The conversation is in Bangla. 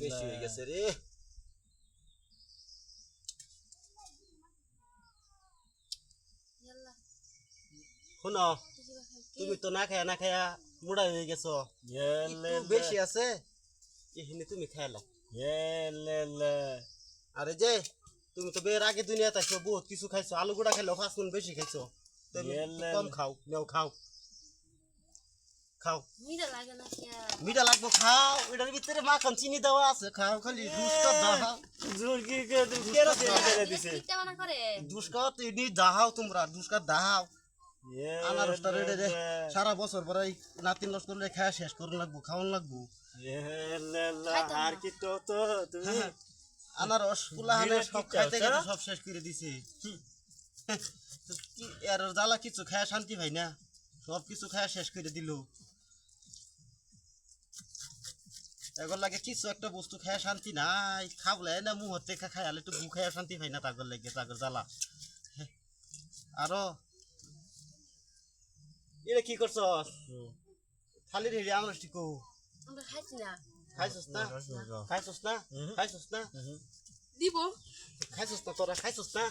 বেশি হয়ে গেছে রে শোনো খাই তুমি তো না খায়া না খায়া মুড়া হয়ে গেছো। বেশি আছে? এখানে তুমি খাইলা। আরে যে তুমি তো বের আগে দুনিয়া থাকছো বহুত কিছু খাইছো আলু গুড়া খাইলো পাঁচ মিনিট বেশি খাইছো। কম খাও নেও খাও। খাও। লাগে না মিঠা লাগবো খাও। এটার ভিতরে মাখন চিনি দেওয়া আছে খাও খালি। দুষ্কা দাহাও। পিঠা বানা করে। দুষ্কা তিনি দাহাও তোমরা দুষ্কা দাহাও। আনারসটা রেডে রে সারা বছর পরে নাতিন লস করলে খাওয়া শেষ করুন লাগবো খাওয়ান লাগবো। আর কি তো তো তুমি? হ্যাঁ, আনারস ফুলাহানে সব খাইতে চাও? সব শেষ করে দিছে। কি? এর জ্বালা কিছু খায়া শান্তি ভাই না। সব কিছু খায়া শেষ করে দিল। এগর লাগে কিছু একটা বস্তু খায়া শান্তি নাই। খাবলে না মুহূর্তে খা খায়ালে একটু গু খায়া শান্তি ভাই না তাগর লাগে তাগর জ্বালা। হ্যাঁ। আরও। এটা কি করছস? খালি রেডি আমার আমরা খাইছি না। খাইছস না? খাইছস না? খাইছস না? দিব। খাইছস না তোরা খাইছস না?